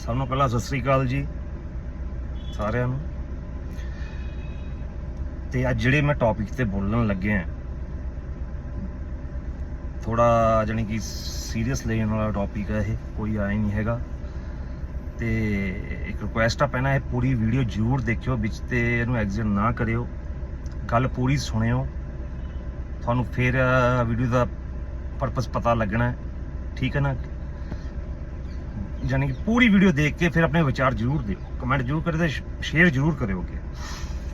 ਸਭ ਨੂੰ ਪਹਿਲਾਂ ਸਤਿ ਸ੍ਰੀ ਅਕਾਲ ਜੀ, ਸਾਰਿਆਂ ਨੂੰ। ਤੇ ਅੱਜ ਜਿਹੜੇ ਮੈਂ ਟੌਪਿਕ ਤੇ ਬੋਲਣ ਲੱਗੇ ਲੱਗਿਆ ਥੋੜਾ ਜਾਨੀ ਕਿ ਸੀਰੀਅਸ ਲੈਣ ਵਾਲਾ ਟੌਪਿਕ ਹੈ ਇਹ, ਕੋਈ ਆਇਆ ਨਹੀਂ ਹੈਗਾ। ਤੇ ਇੱਕ ਰਿਕੁਐਸਟ ਆ ਪਹਿਲਾਂ ਇਹ ਪੂਰੀ ਵੀਡੀਓ ਜ਼ਰੂਰ ਦੇਖਿਓ ਵਿੱਚ ਤੇ ਇਹਨੂੰ ਐਗਜ਼ਿਟ ਨਾ ਕਰਿਓ। ਗੱਲ ਪੂਰੀ ਸੁਣਿਓ। ਤੁਹਾਨੂੰ ਫਿਰ ਵੀਡੀਓ ਦਾ ਪਰਪਸ ਪਤਾ ਲੱਗਣਾ ਠੀਕ ਹੈ ਨਾ? ਯਾਨੀ ਕਿ ਪੂਰੀ ਵੀਡੀਓ ਦੇਖ ਕੇ ਫਿਰ ਆਪਣੇ ਵਿਚਾਰ ਜ਼ਰੂਰ ਦਿਓ। ਕਮੈਂਟ ਜ਼ਰੂਰ ਕਰਿਓ ਤੇ ਸ਼ੇਅਰ ਜ਼ਰੂਰ ਕਰਿਓਗੇ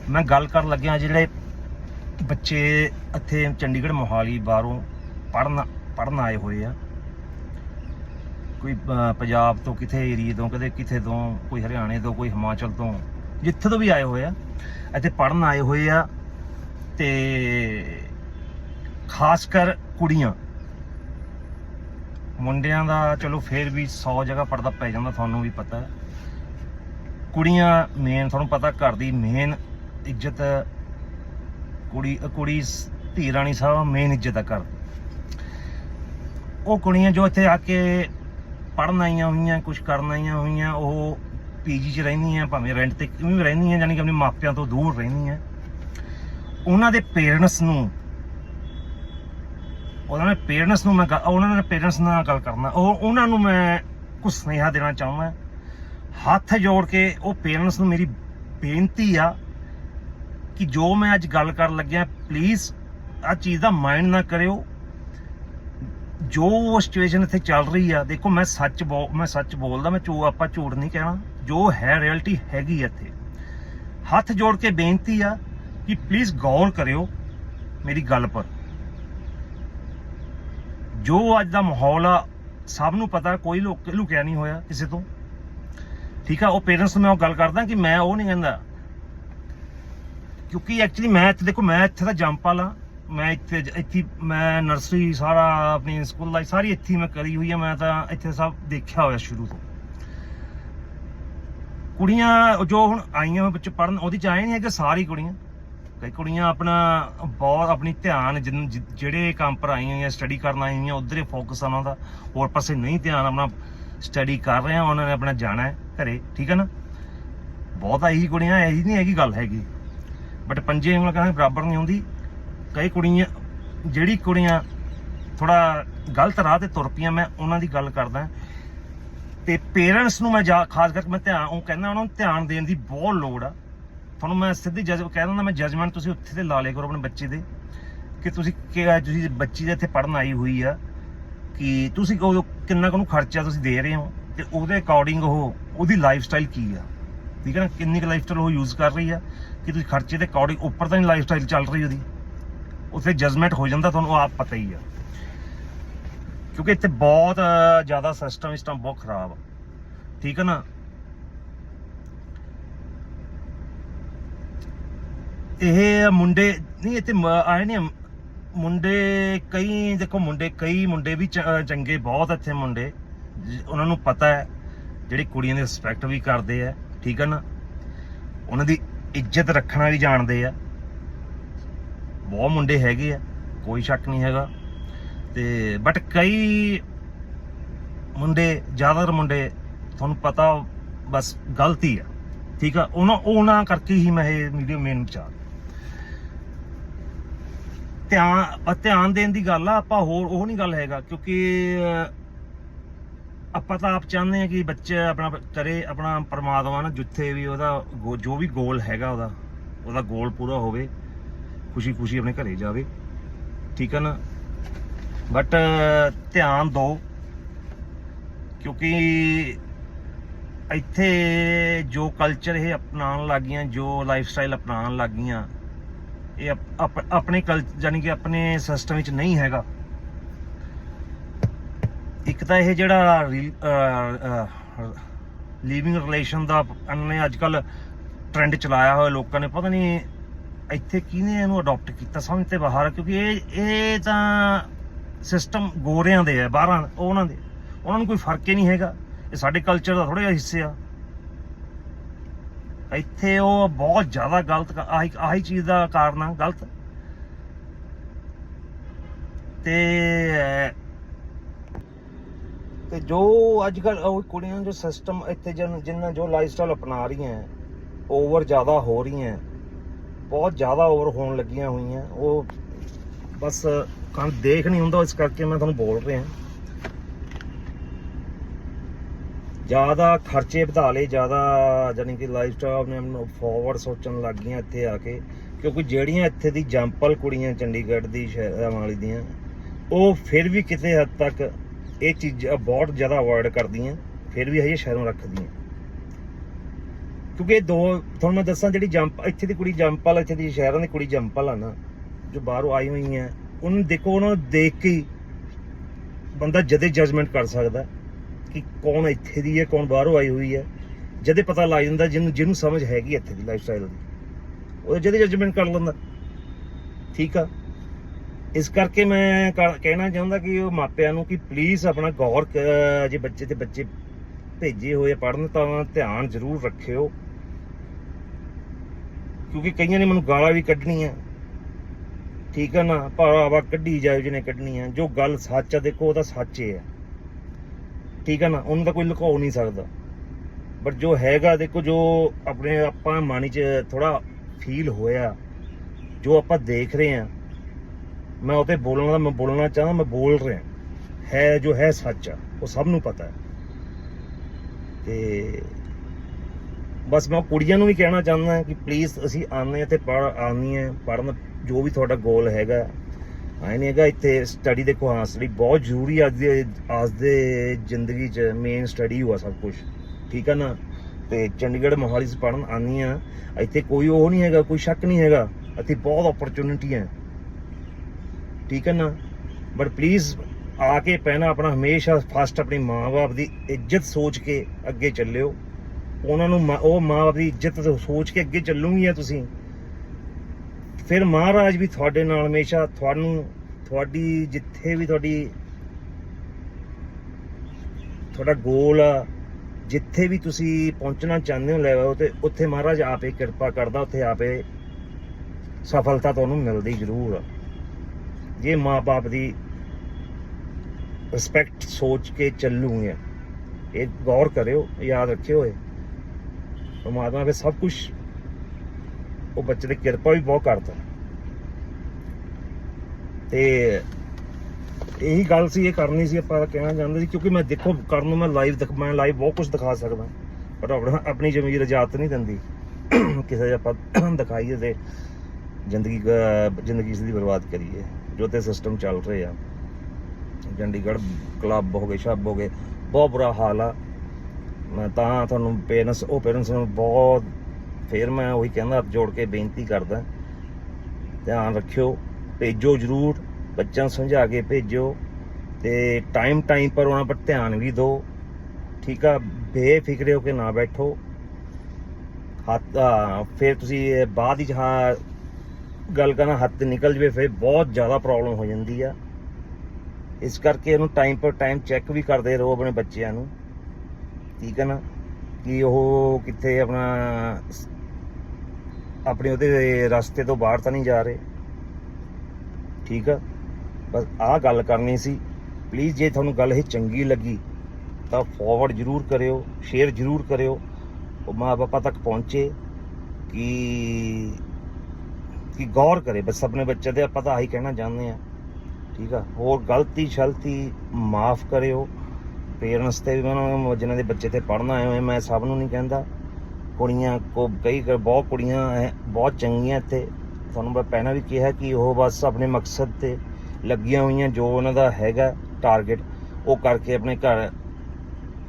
ਮੈਂ ਗੱਲ ਕਰਨ ਲੱਗਿਆ ਜਿਹੜੇ ਬੱਚੇ ਇੱਥੇ ਚੰਡੀਗੜ੍ਹ ਮੋਹਾਲੀ ਬਾਹਰੋਂ ਪੜਨ ਪੜਨ ਆਏ ਹੋਏ ਆ। ਕੋਈ ਪੰਜਾਬ ਤੋਂ ਕਿਥੇ ਏਰੀਏ ਤੋਂ, ਕਦੇ ਕਿਥੇ ਤੋਂ, ਕੋਈ ਹਰਿਆਣੇ ਤੋਂ, ਕੋਈ ਹਿਮਾਚਲ ਤੋਂ, ਜਿੱਥੇ ਤੋਂ ਵੀ ਆਏ ਹੋਏ ਆ, ਇੱਥੇ ਪੜਨ ਆਏ ਹੋਏ ਆ ਤੇ ਖਾਸ ਕਰ ਕੁੜੀਆਂ। ਮੁੰਡਿਆਂ ਦਾ ਚਲੋ ਫੇਰ ਵੀ 100 ਜਗ੍ਹਾ ਪਰਦਾ ਪੈ ਜਾਂਦਾ, ਤੁਹਾਨੂੰ ਵੀ ਪਤਾ। ਕੁੜੀਆਂ ਮੇਨ ਤੁਹਾਨੂੰ ਪਤਾ ਘਰ ਦੀ ਮੇਨ ਇੱਜ਼ਤ, ਕੁੜੀ ਕੁੜੀ ਧੀ ਰਾਣੀ ਸਾਹਿਬ ਮੇਨ ਇੱਜ਼ਤ ਆ ਘਰ ਦੀ। ਉਹ ਕੁੜੀਆਂ ਜੋ ਇੱਥੇ ਆ ਕੇ ਪੜਨ ਆਈਆਂ ਹੋਈਆਂ ਕੁਝ ਕਰਨ ਆਈਆਂ ਹੋਈਆਂ, ਉਹ ਪੀਜੀ 'ਚ ਰਹਿੰਦੀਆਂ, ਭਾਵੇਂ ਰੈਂਟ ਤੇ ਕਿਵੇਂ ਵੀ ਰਹਿੰਦੀਆਂ, ਯਾਨੀ ਕਿ ਆਪਣੇ ਮਾਪਿਆਂ ਤੋਂ ਦੂਰ ਰਹਿੰਦੀਆਂ। ਉਹਨਾਂ ਦੇ ਪੇਰੈਂਟਸ ਨੂੰ ਉਹਨਾਂ ਦੇ ਪੇਰੈਂਟਸ ਨੂੰ ਮੈਂ ਗੱਲ- ਉਹਨਾਂ ਦੇ ਪੇਰੈਂਟਸ ਨਾਲ ਗੱਲ ਕਰਨਾ। ਉਹ ਉਹਨਾਂ ਨੂੰ ਮੈਂ ਕੁਝ ਸੁਨੇਹਾ ਦੇਣਾ ਚਾਹੁੰਦਾ। ਹੱਥ ਜੋੜ ਕੇ ਉਹ ਪੇਰੈਂਟਸ ਨੂੰ ਮੇਰੀ ਬੇਨਤੀ ਆ ਕਿ ਜੋ ਮੈਂ ਅੱਜ ਗੱਲ ਕਰਨ ਲੱਗਿਆ ਪਲੀਜ਼ ਆ ਚੀਜ਼ ਦਾ ਮਾਈਂਡ ਨਾ ਕਰਿਓ। ਜੋ ਉਹ ਸਿਚੁਏਸ਼ਨ ਇੱਥੇ ਚੱਲ ਰਹੀ ਆ, ਦੇਖੋ ਮੈਂ ਸੱਚ ਬੋ- ਮੈਂ ਸੱਚ ਬੋਲਦਾ, ਮੈਂ ਝੂ ਆਪਾਂ ਝੂਠ ਨਹੀਂ ਕਹਿਣਾ। ਜੋ ਹੈ ਰਿਐਲਿਟੀ ਹੈਗੀ ਆ ਇੱਥੇ। ਹੱਥ ਜੋੜ ਕੇ ਬੇਨਤੀ ਆ ਕਿ ਪਲੀਜ਼ ਗੌਰ ਕਰਿਓ ਮੇਰੀ ਗੱਲ ਪਰ। ਜੋ ਅੱਜ ਦਾ ਮਾਹੌਲ ਆ, ਸਭ ਨੂੰ ਪਤਾ, ਕੋਈ ਲੋਕ, ਲੁਕਿਆ ਨਹੀਂ ਹੋਇਆ ਕਿਸੇ ਤੋਂ। ਠੀਕ ਆ, ਉਹ ਪੇਰੈਂਟਸ ਨੂੰ ਮੈਂ ਉਹ ਗੱਲ ਕਰਦਾ ਕਿ ਮੈਂ ਉਹ ਨਹੀਂ ਕਹਿੰਦਾ। ਕਿਉਂਕਿ ਐਕਚੁਅਲੀ ਮੈਂ ਇੱਥੇ ਦੇਖੋ, ਮੈਂ ਇੱਥੇ ਦਾ ਜੰਪਲ ਆ। ਮੈਂ ਇੱਥੇ ਇੱਥੇ ਮੈਂ ਨਰਸਰੀ ਸਾਰਾ ਆਪਣੀ ਸਕੂਲ ਲਾਈਫ ਸਾਰੀ ਇੱਥੇ ਮੈਂ ਕਰੀ ਹੋਈ ਆ, ਮੈਂ ਤਾਂ ਇੱਥੇ ਸਭ ਦੇਖਿਆ ਹੋਇਆ ਸ਼ੁਰੂ ਤੋਂ। ਕੁੜੀਆਂ, ਜੋ ਹੁਣ ਆਈਆਂ ਹੋਏ ਬੱਚੇ ਪੜਨ ਉਹਦੀ ਚ ਆਏ ਨਹੀਂ ਹੈਗੇ ਸਾਰੀ ਕੁੜੀਆਂ। ਕਈ ਕੁੜੀਆਂ ਆਪਣਾ ਬਹੁਤ ਆਪਣੀ ਧਿਆਨ ਜਿਨ- ਜਿ- ਜਿਹੜੇ ਕੰਮ ਪਰ ਆਈਆਂ ਹੋਈਆਂ ਸਟੱਡੀ ਕਰਨ ਆਈਆਂ ਹੋਈਆਂ, ਉਧਰ ਫੋਕਸ ਆ ਉਹਨਾਂ ਦਾ। ਹੋਰ ਪਾਸੇ ਨਹੀਂ ਧਿਆਨ ਆਪਣਾ ਸਟੱਡੀ ਕਰ ਰਹੇ ਆ, ਉਹਨਾਂ ਨੇ ਆਪਣਾ ਜਾਣਾ ਹੈ ਘਰੇ, ਠੀਕ ਹੈ ਨਾ? ਬਹੁਤ ਆਹੀ ਕੁੜੀਆਂ, ਇਹੀ ਨਹੀਂ ਹੈਗੀ ਗੱਲ ਹੈਗੀ। ਬਟ ਪੰਜੇ ਉਂਗਲਾਂ ਕਹਿੰਦੇ ਬਰਾਬਰ ਨਹੀਂ ਹੁੰਦੀ। ਕਈ ਕੁੜੀਆਂ, ਜਿਹੜੀ ਕੁੜੀਆਂ ਥੋੜਾ ਗਲਤ ਰਾਹ ਤੇ ਤੁਰ ਪਈਆਂ, ਮੈਂ ਉਹਨਾਂ ਦੀ ਗੱਲ ਕਰਦਾ। ਤੇ ਪੇਰੈਂਟਸ ਨੂੰ ਮੈਂ ਜਾ, ਖਾਸ ਕਰਕੇ ਮੈਂ ਧਿਆਨ ਉਹ ਕਹਿੰਦਾ ਉਹਨਾਂ ਨੂੰ ਧਿਆਨ ਦੇਣ ਦੀ ਬਹੁਤ ਲੋੜ ਆ। ਤੁਹਾਨੂੰ ਮੈਂ ਸਿੱਧੀ ਜਜ ਕਹਿ ਦਿੰਦਾ, ਮੈਂ ਜਜਮੈਂਟ ਤੁਸੀਂ ਉੱਥੇ ਤੇ ਲਾ ਲਿਆ ਕਰੋ ਆਪਣੇ ਬੱਚੇ ਦੇ, ਕਿ ਤੁਸੀਂ ਕਿ ਤੁਸੀਂ ਬੱਚੀ ਦੇ ਇੱਥੇ ਪੜਨ ਆਈ ਹੋਈ ਆ, ਕਿ ਤੁਸੀਂ ਉਹ ਕਿੰਨਾ ਕੁ ਨੂੰ ਖਰਚਾ ਤੁਸੀਂ ਦੇ ਰਹੇ ਹੋ, ਤੇ ਉਹਦੇ ਅਕੋਰਡਿੰਗ ਉਹ, ਉਹਦੀ ਲਾਈਫ ਸਟਾਈਲ ਕੀ ਆ? ਠੀਕ ਹੈ ਨਾ? ਕਿੰਨੀ ਕੁ ਲਾਈਫ ਸਟਾਈਲ ਉਹ ਯੂਜ਼ ਕਰ ਰਹੀ ਆ? ਕਿ ਤੁਸੀਂ ਖਰਚੇ ਦੇ ਅਕੋਰਡਿੰਗ ਉੱਪਰ ਤਾਂ ਨਹੀਂ ਲਾਈਫ ਸਟਾਈਲ ਚੱਲ ਰਹੀ ਉਹਦੀ? ਉੱਥੇ ਜਜਮੈਂਟ ਹੋ ਜਾਂਦਾ, ਤੁਹਾਨੂੰ ਆਪ ਪਤਾ ਹੀ ਆ। ਕਿਉਂਕਿ ਇੱਥੇ ਬਹੁਤ ਜ਼ਿਆਦਾ ਸਿਸਟਮ ਸਿਸਟਮ ਬਹੁਤ ਖਰਾਬ ਆ। ਠੀਕ ਹੈ ਨਾ? ਇਹ ਮੁੰਡੇ, ਨਹੀਂ, ਇੱਥੇ ਮ- ਆਏ ਨਹੀਂ ਮੁੰਡੇ ਕਈ, ਦੇਖੋ ਮੁੰਡੇ, ਕਈ ਮੁੰਡੇ ਵੀ ਚੰਗੇ ਬਹੁਤ ਇੱਥੇ ਮੁੰਡੇ। ਜ- ਉਹਨਾਂ ਨੂੰ ਪਤਾ ਹੈ, ਜਿਹੜੀ ਕੁੜੀਆਂ ਦੀ ਰਿਸਪੈਕਟ ਵੀ ਕਰਦੇ ਆ, ਠੀਕ ਹੈ ਨਾ? ਉਹਨਾਂ ਦੀ ਇੱਜ਼ਤ ਰੱਖਣਾ ਵੀ ਜਾਣਦੇ ਆ। ਬਹੁਤ ਮੁੰਡੇ ਹੈਗੇ ਆ, ਕੋਈ ਸ਼ੱਕ ਨਹੀਂ ਹੈਗਾ। ਤੇ ਬਟ ਕਈ ਮੁੰਡੇ, ਜ਼ਿਆਦਾਤਰ ਮੁੰਡੇ, ਤੁਹਾਨੂੰ ਪਤਾ ਬਸ ਗਲਤੀ ਆ, ਠੀਕ ਆ? ਉਹਨਾਂ ਉਹਨਾਂ ਕਰਕੇ ਹੀ ਮੈਂ ਇਹ ਵੀਡੀਓ ਮੇਨ ਵਿਚਾਰ ਧਿਆਨ ਧਿਆਨ ਦੇਣ ਦੀ ਗੱਲ ਆ, ਆਪਾਂ ਹੋਰ ਉਹ ਨਹੀਂ ਗੱਲ ਹੈਗਾ, ਕਿਉਂਕਿ ਆਪਾਂ ਤਾਂ ਆਪ ਚਾਹੁੰਦੇ ਆ ਕਿ ਬੱਚਾ ਆਪਣਾ ਕਰੇ, ਆਪਣਾ ਪਰਮਾਤਮਾ ਨਾ ਜਿੱਥੇ ਵੀ ਉਹਦਾ ਗੋ- ਜੋ ਵੀ ਗੋਲ ਹੈਗਾ ਉਹਦਾ ਉਹਦਾ ਗੋਲ ਪੂਰਾ ਹੋਵੇ ਖੁਸ਼ੀ ਖੁਸ਼ੀ ਆਪਣੇ ਘਰੇ ਜਾਵੇ, ਠੀਕ ਹੈ ਨਾ? ਬਟ ਧਿਆਨ ਦਿਓ, ਕਿਉਂਕਿ ਇੱਥੇ ਜੋ ਕਲਚਰ ਇਹ ਅਪਣਾਉਣ ਲੱਗੀਆਂ, ਜੋ ਲਾਈਫ ਸਟਾਈਲ ਅਪਣਾਉਣ ਲੱਗੀਆਂ ਇਹ ਆਪਣੇ ਕਲ ਯਾਨੀ ਕਿ ਆਪਣੇ ਸਿਸਟਮ ਵਿੱਚ ਨਹੀਂ ਹੈਗਾ। ਇੱਕ ਤਾਂ ਇਹ ਜਿਹੜਾ ਲਿਵਿੰਗ ਰਿਲੇਸ਼ਨ ਦਾ ਇਹਨਾਂ ਨੇ ਅੱਜ ਕੱਲ ਟ੍ਰੈਂਡ ਚਲਾਇਆ ਹੋਇਆ ਲੋਕਾਂ ਨੇ, ਪਤਾ ਨਹੀਂ ਇੱਥੇ ਕਿਹਨੇ ਇਹਨੂੰ ਅਡਾਪਟ ਕੀਤਾ, ਸਮਝ ਤੇ ਬਾਹਰ ਕਿਉਂਕਿ ਇਹ ਇਹ ਤਾਂ ਸਿਸਟਮ ਗੋਰਿਆਂ ਦੇ ਆ, ਬਾਹਰਾਂ ਉਹਨਾਂ ਦੇ। ਉਹਨਾਂ ਨੂੰ ਕੋਈ ਫ਼ਰਕ ਹੀ ਨਹੀਂ ਹੈਗਾ। ਇਹ ਸਾਡੇ ਕਲਚਰ ਦਾ ਥੋੜਾ ਜਿਹਾ ਹਿੱਸੇ ਆ। ਇੱਥੇ ਉਹ ਬਹੁਤ ਜ਼ਿਆਦਾ ਗਲਤ ਆਹੀ ਆਹੀ ਚੀਜ਼ ਦਾ ਕਾਰਨ ਆ, ਗਲਤ। ਤੇ ਤੇ ਜੋ ਅੱਜ ਕੱਲ ਉਹ ਕੁੜੀਆਂ ਜੋ ਸਿਸਟਮ ਇੱਥੇ ਜਿਨ- ਜਿੰਨਾ ਜੋ ਲਾਈਫ ਸਟਾਈਲ ਅਪਣਾ ਰਹੀਆਂ ਓਵਰ ਜ਼ਿਆਦਾ ਹੋ ਰਹੀਆਂ, ਬਹੁਤ ਜ਼ਿਆਦਾ ਓਵਰ ਹੋਣ ਲੱਗੀਆਂ ਹੋਈਆਂ, ਉਹ ਬਸ ਕੰਨ ਦੇਖ ਨਹੀਂ ਹੁੰਦਾ, ਇਸ ਕਰਕੇ ਮੈਂ ਤੁਹਾਨੂੰ ਬੋਲ ਰਿਹਾ। ਜ਼ਿਆਦਾ ਖਰਚੇ ਵਧਾ ਲਏ, ਜ਼ਿਆਦਾ ਜਾਨੀ ਕਿ ਲਾਈਫ ਸਟਾਈਲ ਨੇ ਫਾਰਵਰਡ ਸੋਚਣ ਲੱਗ ਗਈਆਂ ਇੱਥੇ ਆ ਕੇ, ਕਿਉਂਕਿ ਜਿਹੜੀਆਂ ਇੱਥੇ ਦੀ ਜੰਪਲ ਕੁੜੀਆਂ ਚੰਡੀਗੜ੍ਹ ਦੀ ਸ਼ਹਿਰਾਂ ਵਾਲੀ ਦੀਆਂ, ਉਹ ਫਿਰ ਵੀ ਕਿਤੇ ਹੱਦ ਤੱਕ ਇਹ ਚੀਜ਼ਾਂ ਬਹੁਤ ਜ਼ਿਆਦਾ ਅਵੋਇਡ ਕਰਦੀਆਂ, ਫਿਰ ਵੀ ਹਜੇ ਸ਼ਹਿਰੋਂ ਰੱਖਦੀਆਂ। ਕਿਉਂਕਿ ਇਹ ਦੋ, ਤੁਹਾਨੂੰ ਮੈਂ ਦੱਸਾਂ ਜਿਹੜੀ ਜੰਪ, ਇੱਥੇ ਦੀ ਕੁੜੀ ਜੰਪਲ, ਇੱਥੇ ਦੀ ਸ਼ਹਿਰਾਂ ਦੀ ਕੁੜੀ ਜੰਪਲ ਆ ਨਾ, ਜੋ ਬਾਹਰੋਂ ਆਈ ਹੋਈ ਹੈ ਉਹਨੂੰ ਦੇਖੋ, ਉਹਨਾਂ ਨੂੰ ਦੇਖ ਕੇ ਹੀ ਬੰਦਾ ਜਦੇ ਜਜਮੈਂਟ ਕਰ ਸਕਦਾ। ਕਿ ਕੌਣ ਇੱਥੇ ਦੀ ਹੈ, ਕੌਣ ਬਾਹਰੋਂ ਆਈ ਹੋਈ ਹੈ। ਜਦੇ ਪਤਾ ਲੱਗ ਜਾਂਦਾ ਜਿਹਨੂੰ ਜਿਹਨੂੰ ਸਮਝ ਹੈਗੀ ਇੱਥੇ ਦੀ ਲਾਈਫ ਸਟਾਈਲ ਦੀ। ਉਹ ਜਦੇ ਜਜਮੈਂਟ ਕਰ ਲੈਂਦਾ। ਠੀਕ ਆ? ਇਸ ਕਰਕੇ ਮੈਂ ਕਹਿਣਾ ਚਾਹੁੰਦਾ ਕਿ ਉਹ ਮਾਪਿਆਂ ਨੂੰ ਕਿ ਪਲੀਜ਼ ਆਪਣਾ ਗੌਰ ਜੇ ਬੱਚੇ ਤੇ ਬੱਚੇ ਭੇਜੇ ਹੋਏ ਪੜਨ ਤਾਂ ਧਿਆਨ ਜ਼ਰੂਰ ਰੱਖਿਓ। ਕਿਉਂਕਿ ਕਈਆਂ ਨੇ ਮੈਨੂੰ ਗਾਲਾਂ ਵੀ ਕੱਢਣੀਆਂ। ਠੀਕ ਹੈ ਨਾ? ਭਾਵਾ ਕੱਢੀ ਜਾਇਓ ਜਿਹਨੇ ਕੱਢਣੀ ਕੱਢਣੀਆਂ। ਜੋ ਗੱਲ ਸੱਚ ਆ, ਦੇਖੋ, ਉਹ ਤਾਂ ਸੱਚ ਹੀ ਠੀਕ ਹੈ ਨਾ, ਉਹਨੂੰ ਤਾਂ ਕੋਈ ਲੁਕਾਉ ਨਹੀਂ ਸਕਦਾ। ਬਟ ਜੋ ਹੈਗਾ, ਦੇਖੋ, ਜੋ ਆਪਣੇ ਆਪਾਂ ਮਨ 'ਚ ਥੋੜਾ ਫੀਲ ਹੋਇਆ, ਜੋ ਆਪਾਂ ਦੇਖ ਰਹੇ ਆ, ਮੈਂ ਉਹ ਤੇ ਬੋਲਣ ਦਾ, ਮੈਂ ਬੋਲਣਾ ਚਾਹੁੰਦਾ, ਮੈਂ ਬੋਲ ਰਿਹਾ। ਹੈ ਜੋ ਹੈ ਸੱਚ ਆ, ਉਹ ਸਭ ਨੂੰ ਪਤਾ ਹੈ। ਤੇ ਬਸ ਮੈਂ ਉਹ ਕੁੜੀਆਂ ਨੂੰ ਵੀ ਕਹਿਣਾ ਚਾਹੁੰਦਾ ਕਿ ਪਲੀਜ਼ ਅਸੀਂ ਆਉਂਦੇ ਹਾਂ ਤੇ ਪੜ ਆਉਣੀ ਹੈ ਪੜਨ ਜੋ ਵੀ ਤੁਹਾਡਾ ਗੋਲ ਹੈਗਾ। ਆਏ ਨਹੀਂ ਹੈਗਾ, ਇੱਥੇ ਸਟੱਡੀ ਦੇਖੋ ਹਾਂ ਸਟੱਡੀ ਬਹੁਤ ਜ਼ਰੂਰੀ ਅੱਜ ਦੇ ਅੱਜ ਦੇ ਜ਼ਿੰਦਗੀ 'ਚ ਮੇਨ ਸਟੱਡੀ ਹੋਆ ਸਭ ਕੁਝ ਠੀਕ ਆ ਨਾ? ਤੇ ਚੰਡੀਗੜ੍ਹ ਮੋਹਾਲੀ 'ਚ ਪੜਨ ਆਉਂਦੀ ਆ। ਇੱਥੇ ਕੋਈ ਉਹ ਨਹੀਂ ਹੈਗਾ, ਕੋਈ ਸ਼ੱਕ ਨਹੀਂ ਹੈਗਾ। ਇੱਥੇ ਬਹੁਤ ਓਪਰਚੁਨਿਟੀ ਹੈ ਠੀਕ ਹੈ ਨਾ? ਬਟ ਪਲੀਜ਼ ਆ ਕੇ ਪਹਿਣਾ ਆਪਣਾ ਹਮੇਸ਼ਾ ਫਸਟ ਆਪਣੀ ਮਾਂ-ਬਾਪ ਦੀ ਇੱਜ਼ਤ ਸੋਚ ਕੇ ਅੱਗੇ ਚੱਲਿਓ। ਉਹਨਾਂ ਨੂੰ ਮਾਂ- ਉਹ ਮਾਂ-ਬਾਪ ਦੀ ਇੱਜ਼ਤ ਸੋਚ ਕੇ ਅੱਗੇ ਚੱਲੂਗੀਆਂ ਤੁਸੀਂ। ਫਿਰ ਮਹਾਰਾਜ ਵੀ ਤੁਹਾਡੇ ਨਾਲ ਹਮੇਸ਼ਾ ਤੁਹਾਨੂੰ, ਤੁਹਾਡੀ ਜਿੱਥੇ ਵੀ ਤੁਹਾਡੀ, ਤੁਹਾਡਾ ਗੋਲ ਆ, ਜਿੱਥੇ ਵੀ ਤੁਸੀਂ ਪਹੁੰਚਣਾ ਚਾਹੁੰਦੇ ਹੋ ਲੈਵਲ ਤੇ ਉੱਥੇ ਮਹਾਰਾਜ ਆਪੇ ਕਿਰਪਾ ਕਰਦਾ, ਉੱਥੇ ਆਪੇ ਸਫਲਤਾ ਤੁਹਾਨੂੰ ਮਿਲਦੀ ਜ਼ਰੂਰ। ਆ ਜੇ ਮਾਪੇ ਦੀ ਰਿਸਪੈਕਟ ਸੋਚ ਕੇ ਚੱਲੂਗੇ ਇਹ ਗੌਰ ਕਰਿਓ, ਯਾਦ ਰੱਖਿਓ ਇਹ। ਪਰਮਾਤਮਾ ਫਿਰ ਸਭ ਕੁਝ ਉਹ ਬੱਚੇ ਦੀ ਕਿਰਪਾ ਵੀ ਬਹੁਤ ਕਰਦਾ। ਤੇ ਇਹੀ ਗੱਲ ਸੀ, ਇਹ ਕਰਨੀ ਸੀ, ਆਪਾਂ ਕਹਿਣਾ ਚਾਹੁੰਦੇ ਸੀ, ਕਿਉਂਕਿ ਮੈਂ ਦੇਖੋ, ਕਰਨ ਨੂੰ ਮੈਂ ਲਾਈਵ ਮੈਂ ਲਾਈਵ ਬਹੁਤ ਕੁਝ ਦਿਖਾ ਸਕਦਾ। ਪਰ ਆਪਣਾ, ਆਪਣੀ ਜ਼ਮੀਰ ਇਜਾਜ਼ਤ ਨਹੀਂ ਦਿੰਦੀ। ਕਿਸੇ ਆਪਾਂ ਦਿਖਾਈਏ ਤੇ ਜ਼ਿੰਦਗੀ ਗ- ਜ਼ਿੰਦਗੀ ਦੀ ਬਰਬਾਦ ਕਰੀਏ। ਜੋ ਤੇ ਸਿਸਟਮ ਚੱਲ ਰਹੇ ਆ। ਚੰਡੀਗੜ੍ਹ ਕਲੱਬ ਹੋ ਗਏ, ਸ਼ਬ ਹੋ ਗਏ, ਬਹੁਤ ਬੁਰਾ ਹਾਲ ਆ। ਮੈਂ ਤਾਂ ਤੁਹਾਨੂੰ ਪੇਰੈਂਟਸ ਉਹ ਪੇਰੈਂਟਸ ਨੂੰ ਬਹੁਤ ਫੇਰ ਮੈਂ ਉਹੀ ਕਹਿੰਦਾ, ਹੱਥ ਜੋੜ ਕੇ ਬੇਨਤੀ ਕਰਦਾ, ਧਿਆਨ ਰੱਖਿਓ, ਭੇਜੋ ਜ਼ਰੂਰ, ਬੱਚਿਆਂ ਨੂੰ ਸਮਝਾ ਕੇ ਭੇਜੋ ਤੇ ਟਾਈਮ ਟਾਈਮ ਪਰ ਉਹਨਾਂ ਪਰ ਧਿਆਨ ਵੀ ਦਿਓ, ਠੀਕ ਆ, ਬੇਫਿਕਰੇ ਹੋ ਕੇ ਨਾ ਬੈਠੋ, ਹੱਥ ਫਿਰ ਤੁਸੀਂ ਬਾਅਦ ਵਿੱਚ ਹਾਂ, ਗੱਲ ਕਰਨਾ, ਹੱਥ ਨਿਕਲ ਜਵੇ, ਫਿਰ ਬਹੁਤ ਜ਼ਿਆਦਾ ਪ੍ਰੋਬਲਮ ਹੋ ਜਾਂਦੀ ਆ। ਇਸ ਕਰਕੇ ਇਹਨੂੰ ਟਾਈਮ ਪਰ ਟਾਈਮ ਚੈੱਕ ਵੀ ਕਰਦੇ ਰਹੋ ਆਪਣੇ ਬੱਚਿਆਂ ਨੂੰ, ਠੀਕ ਹੈ ਨਾ, ਕਿ ਉਹ ਕਿੱਥੇ ਆਪਣਾ ਆਪਣੇ ਉਹਦੇ ਰਸਤੇ ਤੋਂ ਬਾਹਰ ਤਾਂ ਨਹੀਂ ਜਾ ਰਹੇ। ਠੀਕ ਆ? ਬਸ ਆਹ ਗੱਲ ਕਰਨੀ ਸੀ। ਪਲੀਜ਼ ਜੇ ਤੁਹਾਨੂੰ ਗੱਲ ਇਹ ਚੰਗੀ ਲੱਗੀ, ਤਾਂ ਫਾਰਵਰਡ ਜਰੂਰ ਕਰਿਓ ਸ਼ੇਅਰ ਜਰੂਰ ਕਰਿਓ। ਉਹ ਮਾਂ ਬਾਪਾ ਤੱਕ ਪਹੁੰਚੇ ਕਿ ਕਿ ਗੌਰ ਕਰੇ। ਬਸ ਆਪਣੇ ਬੱਚੇ 'ਤੇ ਆਪਾਂ ਤਾਂ ਆਹੀ ਕਹਿਣਾ ਚਾਹੁੰਦੇ ਆ ਠੀਕ ਆ? ਹੋਰ ਗਲਤੀ ਸ਼ਲਤੀ ਮਾਫ ਕਰਿਓ। ਪੇਰੈਂਟਸ ਤੇ ਵੀ ਉਹਨਾਂ ਜਿਨ੍ਹਾਂ ਦੇ ਬੱਚੇ ਤੇ ਪੜਨ ਆਏ ਹੋਏ ਮੈਂ ਸਭ ਨੂੰ ਨਹੀਂ ਕਹਿੰਦਾ। ਕੁੜੀਆਂ ਕੋ ਕਈ ਬਹੁਤ ਕੁੜੀਆਂ ਹੈ ਬਹੁਤ ਚੰਗੀਆਂ ਇੱਥੇ। ਤੁਹਾਨੂੰ ਮੈਂ ਪਹਿਲਾਂ ਵੀ ਕਿਹਾ ਕਿ ਉਹ ਬਸ ਆਪਣੇ ਮਕਸਦ ਤੇ ਲੱਗੀਆਂ ਹੋਈਆਂ ਜੋ ਉਹਨਾਂ ਦਾ ਹੈਗਾ ਟਾਰਗੇਟ ਉਹ ਕਰਕੇ ਆਪਣੇ ਘਰ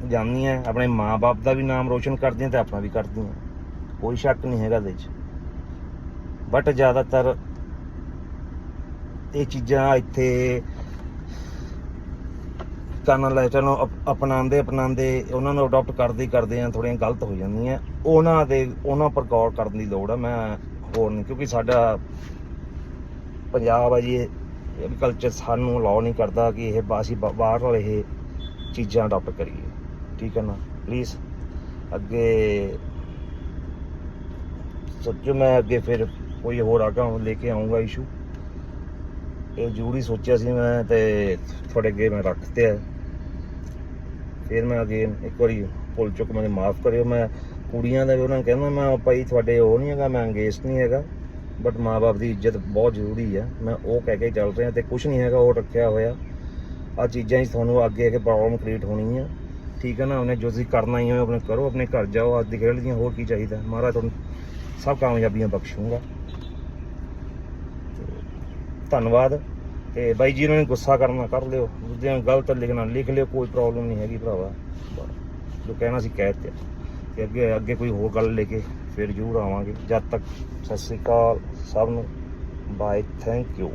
ਜਾਂਦੀਆਂ, ਆਪਣੇ ਮਾਪੇ ਦਾ ਵੀ ਨਾਮ ਰੋਸ਼ਨ ਕਰਦੀਆਂ ਤੇ ਆਪਣਾ ਵੀ ਕਰਦੀਆਂ। ਕੋਈ ਸ਼ੱਕ ਨਹੀਂ ਹੈਗਾ ਇਹਦੇ 'ਚ। ਬਟ ਜ਼ਿਆਦਾਤਰ ਇਹ ਚੀਜ਼ਾਂ ਇੱਥੇ ਕਾਨਾਂ ਲੈਟਰ ਨੂੰ ਅਪ- ਅਪਣਾਉਂਦੇ ਅਪਣਾਉਂਦੇ ਉਹਨਾਂ ਨੂੰ ਅਡਾਪਟ ਕਰਦੇ ਕਰਦੇ ਆ ਥੋੜੀਆਂ ਗਲਤ ਹੋ ਜਾਂਦੀਆਂ। ਉਹਨਾਂ ਦੇ, ਉਹਨਾਂ ਪਰ ਗੌਰ ਕਰਨ ਦੀ ਲੋੜ ਆ, ਮੈਂ ਹੋਰ ਨਹੀਂ, ਕਿਉਂਕਿ ਸਾਡਾ ਪੰਜਾਬ ਆ ਜੀ, ਇਹ ਕਲਚਰ ਸਾਨੂੰ ਅਲਾਉ ਨਹੀਂ ਕਰਦਾ ਕਿ ਇਹ ਬਾਸੀ ਬਾਹਰ ਨਾਲ ਇਹ ਚੀਜ਼ਾਂ ਅਡਾਪਟ ਕਰੀਏ। ਠੀਕ ਹੈ ਨਾ? ਪਲੀਜ਼ ਅੱਗੇ ਸੋਚੋ, ਮੈਂ ਅੱਗੇ ਫਿਰ ਕੋਈ ਹੋਰ ਆਗਾ ਲੈ ਕੇ ਆਉਂਗਾ ਇਸ਼ੂ ਇਹ ਜ਼ਰੂਰੀ ਸੋਚਿਆ ਸੀ ਮੈਂ ਤੇ ਤੁਹਾਡੇ ਅੱਗੇ ਮੈਂ ਰੱਖਤੇ ਆ ਫਿਰ ਮੈਂ ਅਗੇਨ ਇੱਕ ਵਾਰੀ ਭੁੱਲ ਚੁੱਕ, ਮੈਨੂੰ ਮਾਫ ਕਰਿਓ, ਮੈਂ ਕੁੜੀਆਂ ਦਾ ਵੀ ਉਹਨਾਂ ਨੂੰ ਕਹਿੰਦਾ ਮੈਂ ਭਾਈ ਤੁਹਾਡੇ ਉਹ ਨਹੀਂ ਹੈਗਾ, ਮੈਂ ਅੰਗੇਸਟ ਨਹੀਂ ਹੈਗਾ ਬਟ ਮਾਪੇ ਦੀ ਇੱਜ਼ਤ ਬਹੁਤ ਜ਼ਰੂਰੀ ਆ। ਮੈਂ ਉਹ ਕਹਿ ਕੇ ਚੱਲ ਰਿਹਾ ਤੇ ਕੁਝ ਨਹੀਂ ਹੈਗਾ, ਉਹ ਰੱਖਿਆ ਹੋਇਆ। ਆ ਚੀਜ਼ਾਂ 'ਚ ਤੁਹਾਨੂੰ ਅੱਗੇ ਆ ਕੇ ਪ੍ਰੋਬਲਮ ਕ੍ਰੀਏਟ ਹੋਣੀ ਆ ਠੀਕ ਹੈ ਨਾ, ਉਹਨੇ ਜੋ ਤੁਸੀਂ ਕਰਨਾ ਹੀ ਹੈ ਆਪਣੇ ਕਰੋ, ਆਪਣੇ ਘਰ ਜਾਓ, ਅੱਜ ਦੀ ਖੇਡ ਦੀਆਂ ਹੋਰ ਕੀ ਚਾਹੀਦਾ। ਮਹਾਰਾਜ ਤੁਹਾਨੂੰ ਸਭ ਕਾਮਯਾਬੀਆਂ ਬਖਸ਼ੂਗਾ। ਧੰਨਵਾਦ। ਤੇ ਬਾਈ ਜੀ, ਉਹਨਾਂ ਨੇ ਗੁੱਸਾ ਕਰਨਾ ਕਰ ਲਿਓ। ਦੂਜਿਆਂ ਗਲਤ ਲਿਖਣਾ, ਲਿਖ ਲਿਓ, ਕੋਈ ਪ੍ਰੋਬਲਮ ਨਹੀਂ ਹੈਗੀ ਭਰਾਵਾ। ਜੋ ਕਹਿਣਾ ਸੀ ਕਹਿ ਦਿੱਤਾ। ਤੇ ਅੱਗੇ ਅੱਗੇ ਕੋਈ ਹੋਰ ਗੱਲ ਲੈ ਕੇ ਫਿਰ ਜ਼ਰੂਰ ਆਵਾਂਗੇ। ਜਦ ਤੱਕ ਸਤਿ ਸ੍ਰੀ ਅਕਾਲ ਸਭ ਨੂੰ। Bye thank you